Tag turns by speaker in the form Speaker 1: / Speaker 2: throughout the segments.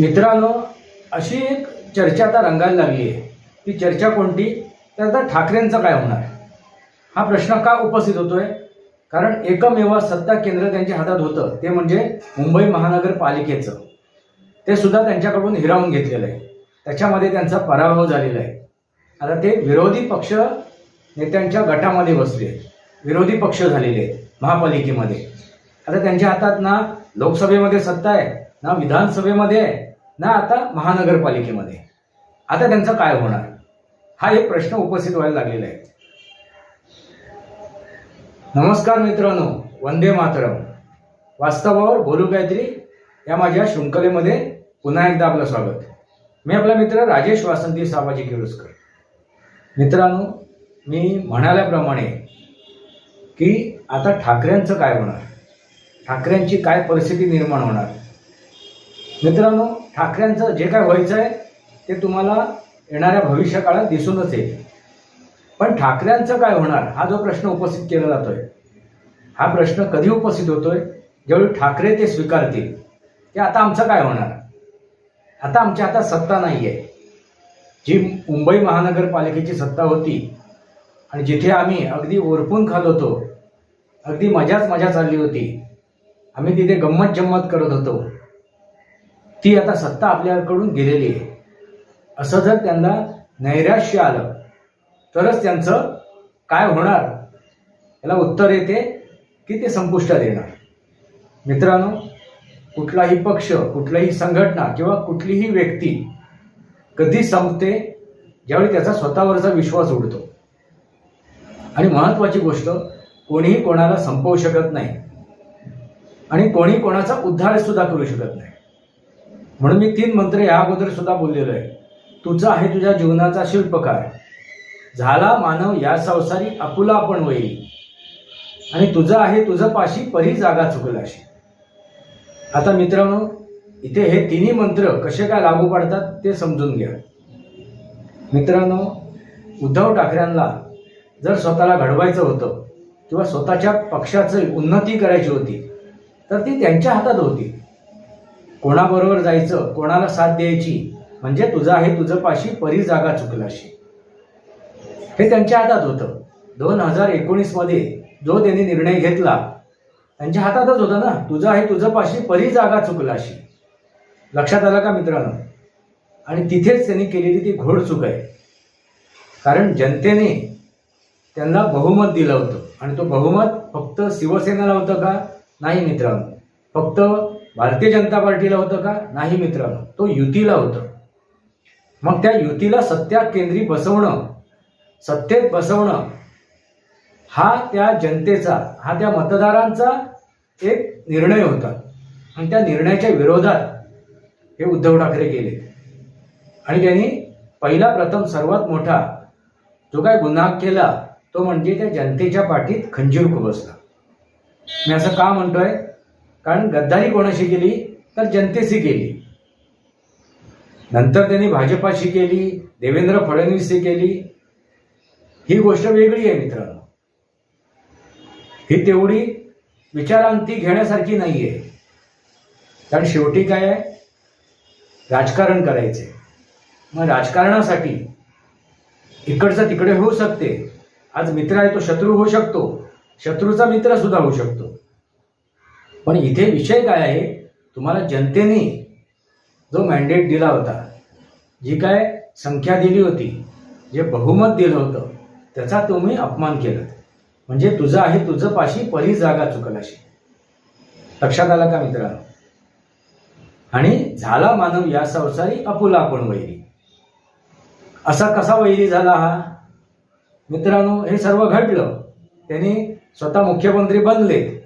Speaker 1: मित्रांनो अशी एक चर्चा आता रंगायला लागली आहे. ती चर्चा कोणती? तर आता ठाकरेंचं काय होणार? हा प्रश्न का उपस्थित होतोय? कारण एकमेव सत्ता केंद्र त्यांच्या हातात होतं ते म्हणजे मुंबई महानगरपालिकेचं. ते सुद्धा त्यांच्याकडून हिरावून घेतलेलं आहे. त्याच्यामध्ये त्यांचा पराभव झालेला आहे. आता ते विरोधी पक्ष नेत्यांच्या गटामध्ये बसले विरोधी पक्ष झालेले आहेत महापालिकेमध्ये. आता त्यांच्या हातात ना लोकसभेमध्ये सत्ता आहे ना विधानसभेमध्ये आहे. ना आता महानगरपालिकेमध्ये. आता त्यांचं काय होणार? हा एक प्रश्न उपस्थित व्हायला लागलेला आहे. नमस्कार मित्रांनो वंदे मातरम. वास्तवावर बोलू काहीतरी? या माझ्या शृंखलेमध्ये पुन्हा एकदा आपलं स्वागत. मी आपला मित्र राजेश वासंती सामाजिक केळुसकर मित्रांनो मी म्हणाल्याप्रमाणे की आता ठाकरेंचं काय होणार? ठाकरेंची काय परिस्थिती निर्माण होणार? मित्रांनो ठाकरेंचं जे काय व्हायचं आहे ते तुम्हाला येणाऱ्या भविष्यकाळात दिसूनच येईल. पण ठाकरेंचं काय होणार हा जो प्रश्न उपस्थित केला जातोय हा प्रश्न कधी उपस्थित होतोय ज्यावेळी ठाकरे ते स्वीकारतील की आता आमचं काय होणार? आता आमच्या हातात सत्ता नाही आहे जी मुंबई महानगरपालिकेची सत्ता होती आणि जिथे आम्ही अगदी ओरपून खात होतो अगदी मजाच मजा चालली होती आम्ही तिथे गंमत जम्मत करत होतो ती आता सत्ता आपल्याकडून गेलेली आहे. असं जर त्यांना नैराश्य आलं तरच त्यांचं काय होणार? याला उत्तर येते की ते संपुष्टात येणार मित्रांनो कुठलाही पक्ष कुठलाही संघटना किंवा कुठलीही व्यक्ती कधी संपते ज्यावेळी त्याचा स्वतःवरचा विश्वास उडतो. आणि महत्वाची गोष्ट कोणीही कोणाला संपवू शकत नाही. आणि कोणी कोणाचा उद्धार सुद्धा करू शकत नाही. म्हणून मी तीन मंत्र या अगोदर सुद्धा बोललेलो आहे. तुझा आहे तुझ्या जीवनाचा शिल्पकार. झाला मानव या संसारी आपुला आपण होईल. आणि तुझं आहे तुझं पाशी परी जागा चुकलाशी आता मित्रांनो इथे हे तिन्ही मंत्र कसे काय लागू पडतात ते समजून घ्या. मित्रांनो उद्धव ठाकरेंना जर स्वतःला घडवायचं होतं किंवा स्वतःच्या पक्षाचं उन्नती करायची होती तर ती त्यांच्या हातात होती. कोणाबरोबर जायचं कोणाला साथ द्यायची म्हणजे तुझं आहे तुझं पाशी परी जागा चुकलाशी हे त्यांच्या हातात होतं. दोन हजार एकोणीसमध्ये जो त्यांनी निर्णय घेतला त्यांच्या हातातच होता ना. तुझं आहे तुझं पाशी परी जागा चुकलाशी लक्षात आलं का मित्रांनो? आणि तिथेच त्यांनी केलेली ती घोड चूक आहे. कारण जनतेने त्यांना बहुमत दिलं होतं. आणि तो बहुमत फक्त शिवसेनेला होतं का? नाही मित्रांनो. फक्त भारतीय जनता पार्टीला होतं का? नाही मित्रांनो तो युतीला होतं. मग त्या युतीला सत्या केंद्री बसवणं सत्तेत बसवणं हा त्या जनतेचा हा त्या मतदारांचा एक निर्णय होता. आणि त्या निर्णयाच्या विरोधात हे उद्धव ठाकरे गेले. आणि त्यांनी पहिला प्रथम सर्वात मोठा जो काय गुन्हा केला तो म्हणजे त्या जनतेच्या पाठीत खंजीर खुबसला. मी असं का म्हणतोय? कारण गद्दारी कोणाशी केली तर जनतेशी केली. नंतर त्यांनी भाजपाशी केली देवेंद्र फडणवीसशी केली. ही गोष्ट वेगळी आहे मित्रांनो. ही तेवढी विचारांती घेण्यासारखी नाही आहे कारण शेवटी काय आहे? राजकारण करायचे. मग राजकारणासाठी इकडचं तिकडे होऊ शकते. आज मित्र आहे तो शत्रू होऊ शकतो. शत्रूचा मित्र सुद्धा होऊ शकतो. पण इथे विषय काय आहे? तुम्हाला जनतेने जो मॅन्डेट दिला होता जी काय संख्या दिली होती जे बहुमत दिलं होतं त्याचा तुम्ही अपमान केलं. म्हणजे तुझं आहे तुझं पाशी परी जागा चुकलाशी लक्षात आला का मित्रांनो? आणि झाला मानव या संसारी अपुला आपण वैरी. असा कसा वैरी झाला हा? मित्रांनो हे सर्व घडलं. त्यांनी स्वतः मुख्यमंत्री बनले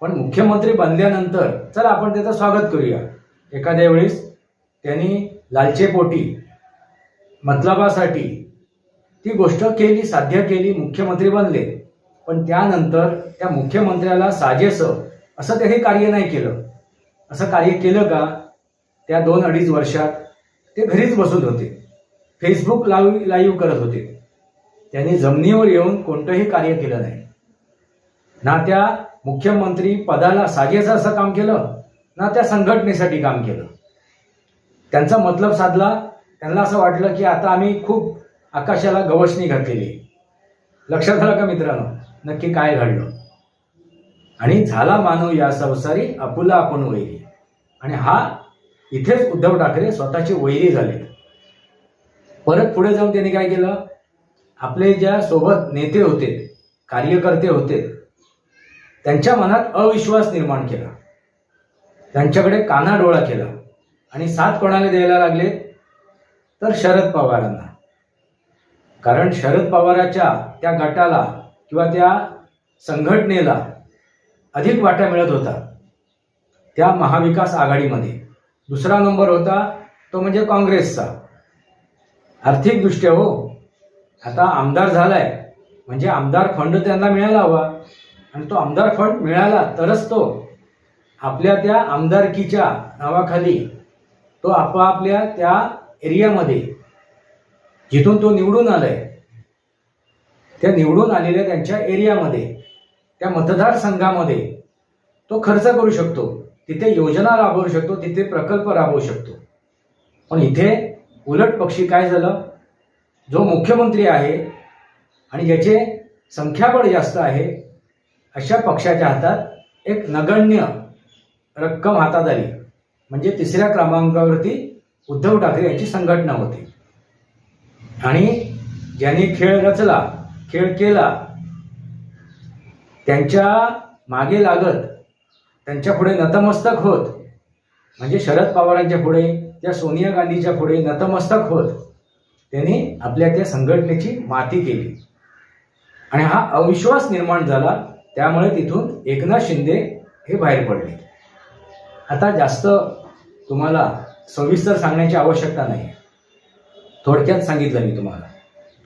Speaker 1: पण मुख्यमंत्री बनल्यानंतर चला आपण त्याचं स्वागत करूया. एखाद्या वेळेस त्यांनी लालचेपोटी मतलबासाठी ती गोष्ट केली साध्य केली मुख्यमंत्री बनले. पण त्यानंतर त्या मुख्यमंत्र्याला साजेसं असं ते कार्य नाही केलं. असं कार्य केलं का? त्या दोन अडीच वर्षात ते घरीच बसून होते. फेसबुक लाईव्ह लाईव्ह करत होते. त्यांनी जमिनीवर येऊन कोणतंही कार्य केलं नाही. ना त्या मुख्यमंत्री पदाला साजेसं असं काम केलं ना त्या संघटनेसाठी काम केलं. त्यांचा मतलब साधला त्यांना असं वाटलं की आता आम्ही खूप आकाशाला गवसणी घातलेली लक्षात आलं का मित्रांनो? नक्की काय घडलं? आणि झाला मानव या संसारी आपुला आपण वैरी. आणि हा इथेच उद्धव ठाकरे स्वतःचे वैरी झाले परत पुढे जाऊन त्यांनी काय केलं? आपले ज्या सोबत नेते होते कार्यकर्ते होते त्यांच्या मनात अविश्वास निर्माण केला. त्यांच्याकडे कानाडोळा केला. आणि साथ कोणाला द्यायला लागले? तर शरद पवारांना. कारण शरद पवाराच्या त्या गटाला किंवा त्या संघटनेला अधिक वाटा मिळत होता. त्या महाविकास आघाडीमध्ये. दुसरा नंबर होता तो म्हणजे काँग्रेसचा. आर्थिकदृष्ट्या हो. आता आमदार झालाय. म्हणजे आमदार फंड त्यांना मिळायला हवा. आणि तो आमदार फंड मिळाला तरच तो आपल्या त्या आमदारकीच्या नावाखाली तो आपापल्या त्या एरियामध्ये जिथून तो निवडून आलाय त्या निवडून आलेल्या त्यांच्या एरियामध्ये त्या मतदारसंघामध्ये तो खर्च करू शकतो तिथे योजना राबवू शकतो तिथे प्रकल्प राबवू शकतो. पण इथे उलट पक्षी काय झालं? जो मुख्यमंत्री आहे आणि ज्याचे संख्याबळ जास्त आहे अशा पक्षाच्या हातात एक नगण्य रक्कम हातात आली. म्हणजे तिसऱ्या क्रमांकावरती उद्धव ठाकरे यांची संघटना होती. आणि ज्यांनी खेळ रचला खेळ केला त्यांच्या मागे लागत त्यांच्या पुढे नतमस्तक होत म्हणजे शरद पवारांच्या पुढे त्या सोनिया गांधीच्या पुढे नतमस्तक होत त्यांनी आपल्या त्या संघटनेची माती केली. आणि हा अविश्वास निर्माण झाला. त्यामुळे तिथून एकनाथ शिंदे हे बाहेर पडले. आता जास्त तुम्हाला सविस्तर सांगण्याची आवश्यकता नाही. थोडक्यात सांगितलं मी तुम्हाला.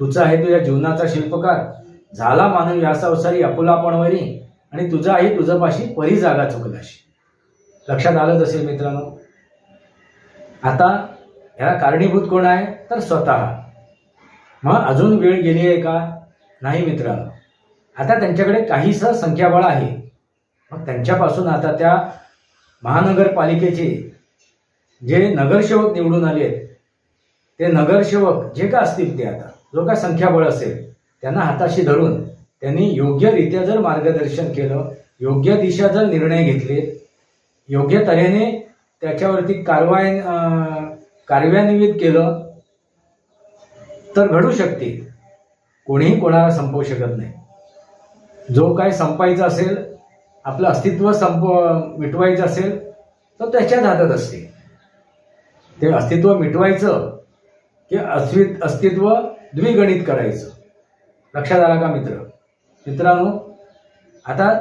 Speaker 1: तुझा आहे तुझ्या जीवनाचा शिल्पकार. झाला मानव व्यासावसारी संसारी अपुला पणवरी आणि तुझा आहे तुझपाशी परी जागा चुकलाशी. लक्षात आलंच असेल मित्रांनो? आता ह्याला कारणीभूत कोण आहे? तर स्वतः. मग अजून वेळ गेली आहे का? नाही मित्रांनो. आता त्यांच्याकडे काहीसं संख्याबळ आहे. मग त्यांच्यापासून आता त्या महानगरपालिकेचे जे नगरसेवक निवडून आले आहेत ते नगरसेवक जे का असतील ते आता जो काय संख्याबळ असेल त्यांना हाताशी धरून त्यांनी योग्यरित्या जर मार्गदर्शन केलं योग्य दिशा जर निर्णय घेतले योग्य तऱ्हेने त्याच्यावरती कारवाई कार्यान्वित केलं तर घडू शकते. कोणीही कोणाला संपवू शकत नाही. जो काय संपायचा असेल आपलं अस्तित्व संप मिटवायचं असेल तर त्याच्याच हातात असते. ते अस्तित्व मिटवायचं की अस्वि अस्तित्व द्विगणित करायचं. लक्षात आला का मित्र? मित्रांनो आता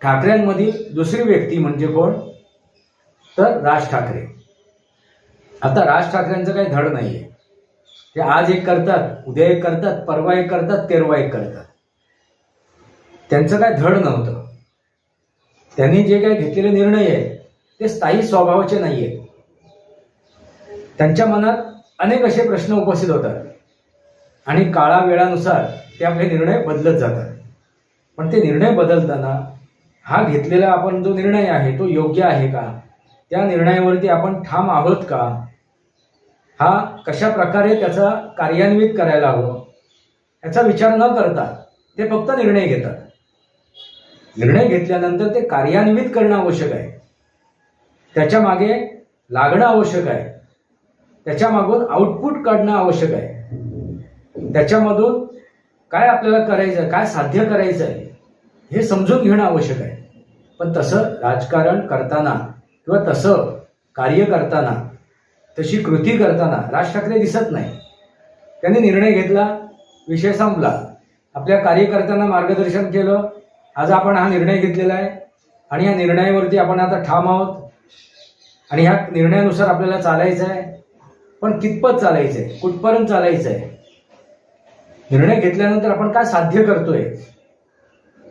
Speaker 1: ठाकरेंमधील दुसरी व्यक्ती म्हणजे कोण? तर राज ठाकरे. आता राज ठाकरेंचं काही धड नाही आहे ते आज एक करतात उद्या एक करतात परवा एक करतात तेरवा एक करतात. त्यांचं काय धड नव्हतं. त्यांनी जे काही घेतलेले निर्णय आहेत ते स्थायी स्वभावाचे नाही आहेत त्यांच्या मनात अनेक असे प्रश्न उपस्थित होतात. आणि काळा वेळानुसार ते आपले निर्णय बदलत जातात. पण ते निर्णय बदलताना हा घेतलेला आपण जो निर्णय आहे तो योग्य आहे का? त्या निर्णयावरती आपण ठाम आहोत का? हा कशा प्रकारे त्याचा कार्यान्वित करायला हवं? याचा विचार न करता ते फक्त निर्णय घेतात. निर्णय घेतल्यानंतर ते कार्यान्वित करणं आवश्यक आहे. त्याच्यामागे लागणं आवश्यक आहे. त्याच्या मागून आउटपुट काढणं आवश्यक आहे. त्याच्यामधून काय आपल्याला करायचं आहे काय साध्य करायचं आहे हे समजून घेणं आवश्यक आहे. पण तसं राजकारण करताना किंवा तसं कार्य करताना तशी कृती करताना राज ठाकरे दिसत नाही. त्यांनी निर्णय घेतला विषय संपला. आपल्या कार्यकर्त्यांना मार्गदर्शन केलं आज आपण हा निर्णय घेतलेला आहे आणि या निर्णयावरती आपण आता ठाम आहोत. आणि ह्या निर्णयानुसार आपल्याला चालायचं आहे. पण कितपत चालायचं आहे? कुठपर्यंत चालायचं आहे? निर्णय घेतल्यानंतर आपण काय साध्य करतोय?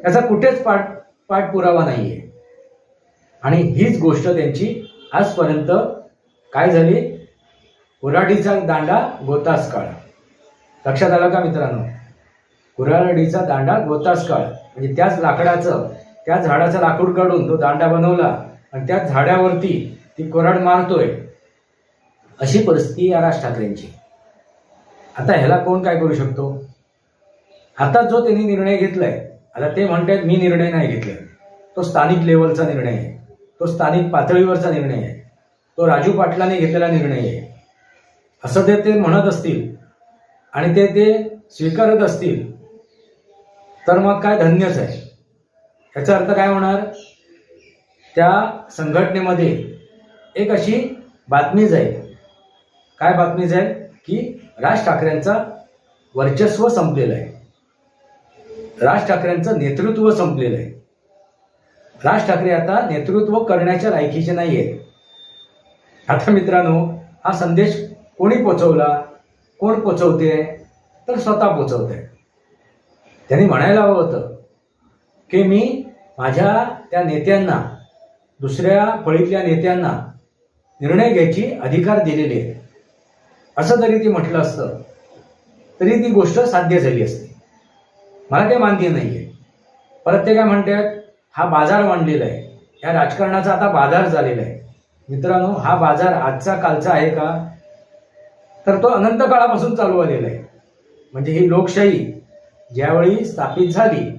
Speaker 1: याचा कुठेच पाठ पाठपुरावा नाहीये. आणि हीच गोष्ट त्यांची आजपर्यंत काय झाली? कुऱ्हाडीचा दांडा गोतास काळ लक्षात आलं का मित्रांनो? कुऱ्हाडीचा दांडा गोतास काळ म्हणजे त्याच लाकडाचं त्या झाडाचं लाकूड काढून तो दांडा बनवला आणि त्या झाडावरती ती कुऱ्हाड मारतोय अशी परिस्थिती या राज ठाकरेंची. आता ह्याला कोण काय करू शकतो? आता जो त्यांनी निर्णय घेतलाय आता ते म्हणतात मी निर्णय नाही घेतलाय तो स्थानिक लेवलचा निर्णय आहे. तो स्थानिक पातळीवरचा निर्णय आहे. तो राजू पाटलाने घेतलेला निर्णय आहे. असं ते ते म्हणत असतील आणि ते ते स्वीकारत असतील. तर मग काय धन्यच आहे. याचा अर्थ काय होणार? त्या संघटनेमध्ये एक अशी बातमी जाईल. काय बातमी जाईल? की राज ठाकरेंचा वर्चस्व संपलेलं आहे. राज ठाकरेंचं नेतृत्व संपलेलं आहे. राज ठाकरे आता नेतृत्व करण्याच्या लायकीचे नाही आहेत आता मित्रांनो हा संदेश कोणी पोचवला? कोण पोचवते? तर स्वतः पोचवते त्यांनी म्हणायला हवं होतं की मी माझ्या त्या नेत्यांना दुसऱ्या फळीतल्या नेत्यांना निर्णय घ्यायची अधिकार दिलेले आहे असं जरी ती म्हटलं असतं तरी ती गोष्ट साध्य झाली असती. मला ते मान्य नाही आहे परत ते काय म्हणतात हा बाजार मांडलेला आहे. या राजकारणाचा आता बाजार झालेला आहे. मित्रांनो हा बाजार आजचा कालचा आहे का? तर तो अनंत काळापासून चालू आलेला आहे. म्हणजे ही लोकशाही ज्यावेळी स्थापित झाली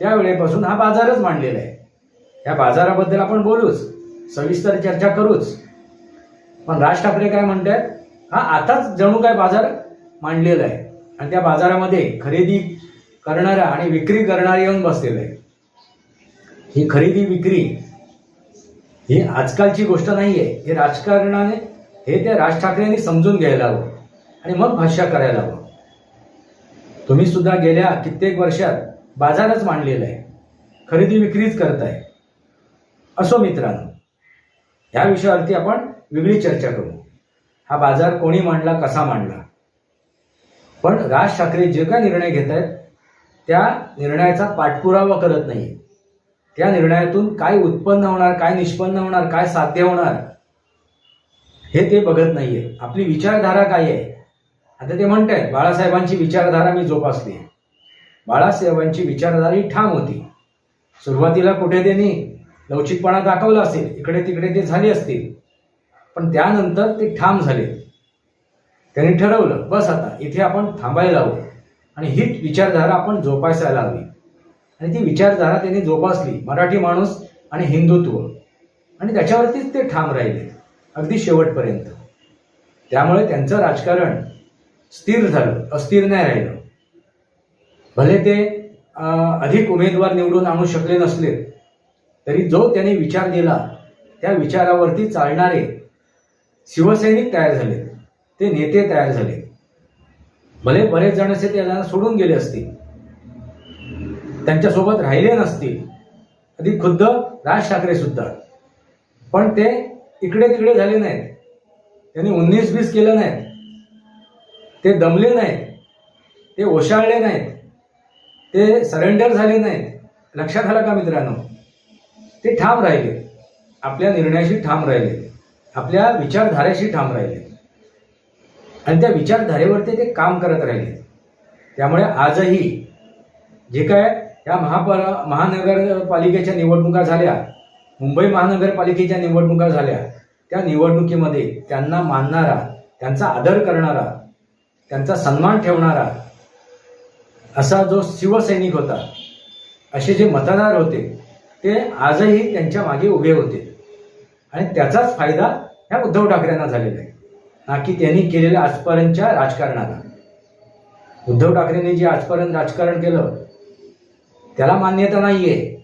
Speaker 1: त्यावेळेपासून हा बाजारच मांडलेला आहे. या बाजाराबद्दल आपण बोलूच सविस्तर चर्चा करूच. पण राज ठाकरे काय म्हणतात हा आताच जणू काय बाजार मांडलेला आहे. आणि त्या बाजारामध्ये खरेदी करणारा आणि विक्री करणारे येऊन बसलेलं आहे. ही खरेदी विक्री ही आजकालची गोष्ट नाही आहे हे राजकारणाने हे त्या राज ठाकरेंनी समजून घ्यायला हवं. आणि मग भाष्य करायला हवं. तुम्ही सुद्धा गेल्या कित्येक वर्षात बाजारच मांडलेला आहे. खरेदी विक्रीच करताय. असो मित्रांनो ह्या विषयावरती आपण वेगळी चर्चा करू. हा बाजार कोणी मांडला कसा मांडला? पण राज ठाकरे जे काय निर्णय घेत आहेत त्या निर्णयाचा पाठपुरावा करत नाही त्या निर्णयातून काय उत्पन्न होणार काय निष्पन्न होणार काय साध्य होणार हे ते बघत नाहीये आपली विचारधारा काय आहे? आता ते म्हणतायत बाळासाहेबांची विचारधारा मी जोपासली बाळासाहेबांची विचारधारा ही ठाम होती. सुरुवातीला कुठे त्यांनी लवचिकपणा दाखवला असेल इकडे तिकडे ते झाले असतील पण त्यानंतर ते ठाम झाले. त्यांनी ठरवलं बस आता इथे आपण थांबायला हवं. आणि हीच विचारधारा आपण जोपासायला हवी. आणि ती विचारधारा त्यांनी जोपासली मराठी माणूस आणि हिंदुत्व. आणि त्याच्यावरतीच ते ठाम राहिले अगदी शेवटपर्यंत. त्यामुळे त्यांचं राजकारण स्थिर झालं अस्थिर नाही राहिलं. भले ते अधिक उमेदवार निवडून आणू शकले नसले तरी जो त्याने विचार दिला त्या विचारावरती चालणारे शिवसैनिक तयार झाले ते नेते तयार झाले. भले बरेच जण असे त्यांना सोडून गेले असतील त्यांच्यासोबत राहिले नसतील अधिक खुद्द राज ठाकरे सुद्धा. पण ते इकडे तिकडे झाले नाहीत. त्यांनी उन्नीस बीस केलं नाहीत. ते दमले नाहीत. ते ओशाळले नाहीत. ते सरेंडर झाले नाहीत. लक्षात आलं का मित्रांनो? ते ठाम राहिले. आपल्या निर्णयाशी ठाम राहिले. आपल्या विचारधारेशी ठाम राहिले. आणि त्या विचारधारेवरती ते काम करत राहिले. त्यामुळे आजही जे काय या महापर महानगरपालिकेच्या निवडणुका झाल्या मुंबई महानगरपालिकेच्या निवडणुका झाल्या त्या निवडणुकीमध्ये त्यांना मानणारा त्यांचा आदर करणारा त्यांचा सन्मान ठेवणारा असा जो शिवसैनिक होता असे जे मतदार होते ते आजही त्यांच्या मागे उभे होते. आणि त्याचाच फायदा ह्या उद्धव ठाकरेंना झालेला आहे. ना की त्यांनी केलेल्या आजपर्यंतच्या राजकारणाला. उद्धव ठाकरेंनी जे आजपर्यंत राजकारण केलं त्याला मान्यता नाहीये.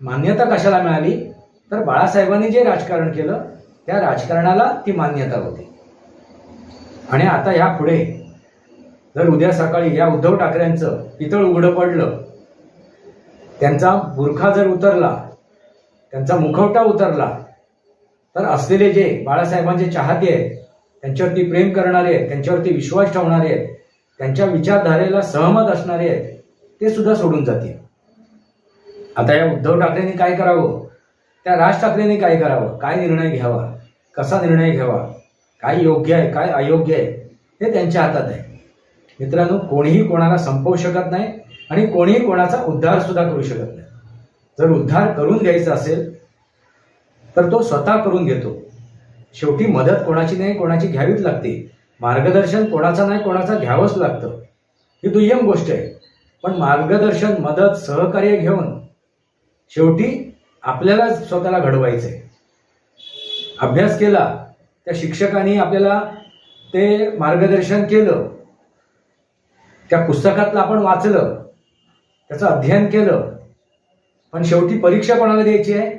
Speaker 1: मान्यता कशाला मिळाली? तर बाळासाहेबांनी जे राजकारण केलं त्या राजकारणाला ती मान्यता होती. आणि आता ह्या पुढे जर उद्या सकाळी या उद्धव ठाकरेंचं पितळ उघडं पडलं त्यांचा बुरखा जर उतरला त्यांचा मुखवटा उतरला तर असलेले जे बाळासाहेबांचे चाहते आहेत त्यांच्यावरती प्रेम करणारे आहेत त्यांच्यावरती विश्वास ठेवणारे आहेत त्यांच्या विचारधारेला सहमत असणारे आहेत ते सुद्धा सोडून जातील. आता या उद्धव ठाकरेंनी काय करावं? त्या राज ठाकरेंनी काय करावं? काय निर्णय घ्यावा? कसा निर्णय घ्यावा? काय योग्य आहे काय अयोग्य आहे हे त्यांच्या हातात आहे. मित्रांनो कोणीही कोणाला संपवू शकत नाही आणि कोणीही कोणाचा उद्धार सुद्धा करू शकत नाही. जर उद्धार करून घ्यायचा असेल तर तो स्वतः करून घेतो. शेवटी मदत कोणाची नाही कोणाची घ्यावीच लागते. मार्गदर्शन कोणाचं नाही कोणाचं घ्यावंच लागतं. ही दुय्यम गोष्ट आहे. पण मार्गदर्शन मदत सहकार्य घेऊन शेवटी आपल्याला स्वतःला घडवायचं आहे अभ्यास केला त्या शिक्षकांनी आपल्याला ते मार्गदर्शन केलं त्या पुस्तकातलं आपण वाचलं त्याचं अध्ययन केलं पण शेवटी परीक्षा कोणाला द्यायची आहे?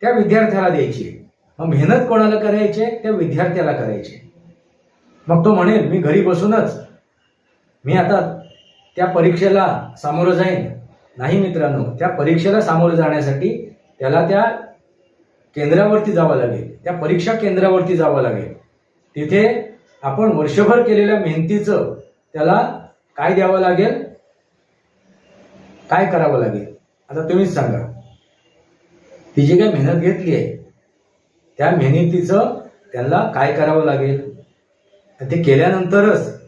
Speaker 1: त्या विद्यार्थ्याला द्यायची आहे. मग मेहनत कोणाला करायची आहे? त्या विद्यार्थ्याला करायची आहे. मग तो म्हणेल मी घरी बसूनच मी आता त्या परीक्षेला सामोरं जाईन. नाही मित्रांनो त्या परीक्षेला सामोरं जाण्यासाठी त्याला त्या केंद्रावरती जावं लागेल. त्या परीक्षा केंद्रावरती जावं लागेल. तिथे आपण वर्षभर केलेल्या मेहनतीचं त्याला काय द्यावं लागेल? काय करावं लागेल? आता तुम्हीच सांगा. ती जी काय मेहनत घेतली आहे त्या मेहनतीचं त्यांना काय करावं लागेल? आणि ते केल्यानंतरच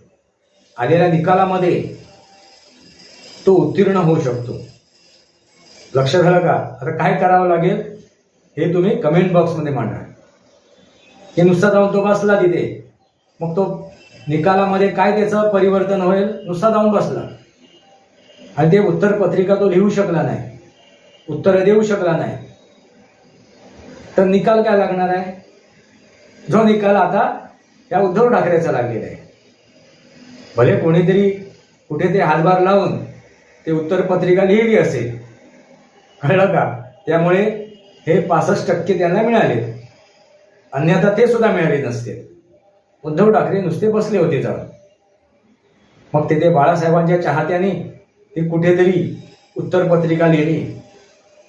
Speaker 1: आलेल्या निकालामध्ये तो उत्तीर्ण होऊ शकतो. लक्ष झालं का? आता काय करावं लागेल? हे तुम्ही कमेंट बॉक्समध्ये मांडा. हे नुसता जाऊन तो बसला तिथे. मग तो निकालामध्ये काय त्याचं परिवर्तन होईल नुसता जाऊन बसला. आणि ते उत्तर पत्रिका तो लिहू शकला नाही. उत्तर देऊ शकला नाही. तर निकाल काय लागणार आहे? जो निकाल आता या उद्धव ठाकरेचा लागलेला आहे. भले कोणीतरी कुठे ते हातभार लावून ते उत्तर पत्रिका लिहिली असेल. कळलं का? त्यामुळे हे पासष्ट टक्के त्यांना मिळाले. अन्यथा ते सुद्धा मिळाले नसते. उद्धव ठाकरे नुसते बसले होते जाऊन मग तिथे बाळासाहेबांच्या चाहत्यांनी ती कुठेतरी उत्तरपत्रिका लिहिली.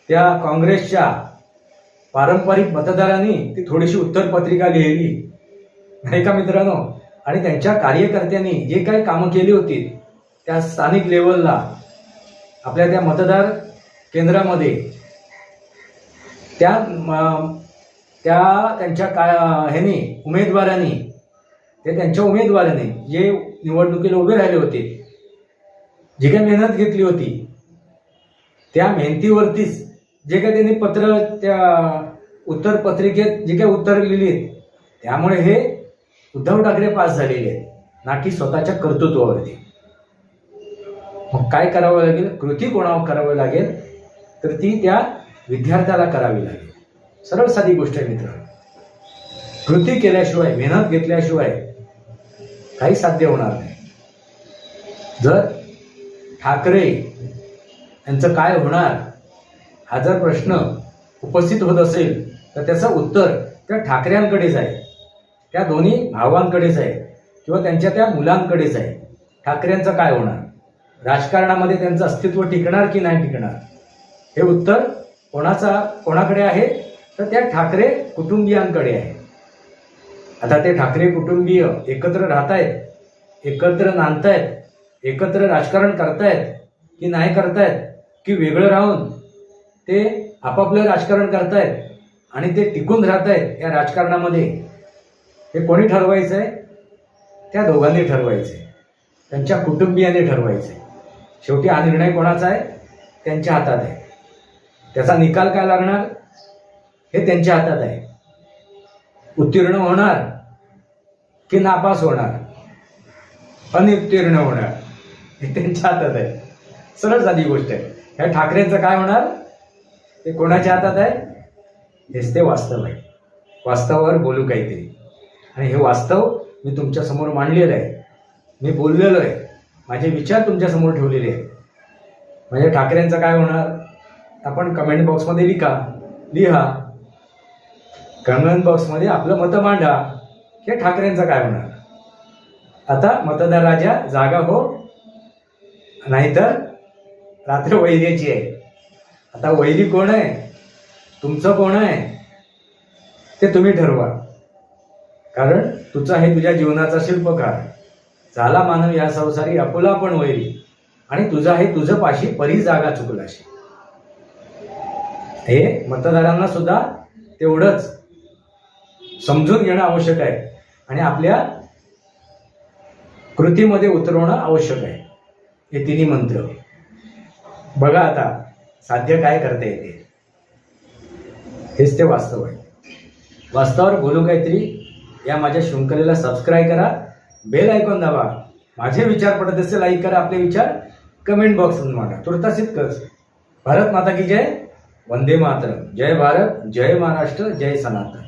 Speaker 1: त्या काँग्रेसच्या पारंपरिक मतदारांनी ती थोडीशी उत्तरपत्रिका लिहिली. नाही का मित्रांनो? आणि त्यांच्या कार्यकर्त्यांनी जे काही कामं केली होती त्या स्थानिक लेवलला आपल्या त्या मतदार केंद्रामध्ये त्या त्या त्यांच्या का ह्यानी उमेदवारांनी ते त्यांच्या उमेदवाराने जे निवडणुकीला उभे राहिले होते जी काही मेहनत घेतली होती त्या मेहनतीवरतीच जे काही त्यांनी पत्र त्या उत्तर पत्रिकेत जे काही उत्तर लिहिली त्यामुळे हे उद्धव ठाकरे पास झालेले आहेत. ना की स्वतःच्या कर्तृत्वावरती. मग काय करावं लागेल? कृती कोणावर करावं लागेल? तर ती त्या विद्यार्थ्याला करावी लागेल. सरळ साधी गोष्ट आहे मित्र कृती केल्याशिवाय मेहनत घेतल्याशिवाय काही साध्य होणार नाही. जर ठाकरे यांचं काय होणार हा जर प्रश्न उपस्थित होत असेल तर त्याचं उत्तर त्या ठाकऱ्यांकडेच आहे त्या दोन्ही भावांकडेच आहे किंवा त्यांच्या त्या मुलांकडेच आहे ठाकऱ्यांचं काय होणार? राजकारणामध्ये त्यांचं अस्तित्व टिकणार की नाही टिकणार? हे उत्तर कोणाचा कोणाकडे आहे? तर त्या ठाकरे कुटुंबियांकडे आहे. आता ते ठाकरे कुटुंबीय एकत्र राहत आहेत एकत्र नांदतायत एकत्र राजकारण करतायत की नाही करतायत की वेगळं राहून ते आपापलं राजकारण करतायत आणि ते टिकून राहत आहेत या राजकारणामध्ये हे कोणी ठरवायचं आहे त्या दोघांनी ठरवायचं आहे त्यांच्या कुटुंबियाने ठरवायचं आहे शेवटी हा निर्णय कोणाचा आहे? त्यांच्या हातात आहे. त्याचा निकाल काय लागणार? हे त्यांच्या हातात आहे. उत्तीर्ण होणार की नापास होणार. अनित्तीर्ण होणार. हे त्यांच्या हातात आहे. सरळ साधी गोष्ट आहे. ह्या ठाकरेंचं काय होणार? ते कोणाच्या हातात आहे? हेच ते वास्तव आहे. वास्तवावर बोलू काहीतरी आणि हे वास्तव मी तुमच्यासमोर मांडलेलं आहे. मी बोललेलो आहे. माझे विचार तुमच्यासमोर ठेवलेले आहेत. म्हणजे ठाकरेंचं काय होणार? आपण कमेंट बॉक्समध्ये लिखा. लिहा. कमेंट बॉक्समध्ये आपलं मतं मांडा. हे ठाकरेंचं काय होणार? आता मतदाराच्या जागा हो नाहीतर रात्र वैर्याची आहे. आता वैरी कोण आहे? तुमचं कोण आहे? ते तुम्ही ठरवा. कारण तुझा हे तुझ्या जीवनाचा शिल्पकार झाला मानव या संसारी अपुला पण वैरी. आणि तुझा हे तुझं पाशी परी जागा चुकलाशी. हे मतदारांना सुद्धा तेवढंच समजून घेणं आवश्यक आहे. आणि आपल्या कृतीमध्ये उतरवणं आवश्यक आहे. हे तिन्ही मंत्र. बघा आता साध्य काय करता येते? हेच ते वास्तव आहे. वास्तवावर बोलू काहीतरी या माझ्या शृंखलेला सबस्क्राईब करा बेल ऐकून दाबा. माझे विचार पडत असेल लाईक करा आपले विचार. कमेंट बॉक्समध्ये मांडा तुर्तास इतकंच. भारत माता की जय. वंदे मातरम. जय भारत जय महाराष्ट्र जय सनातन.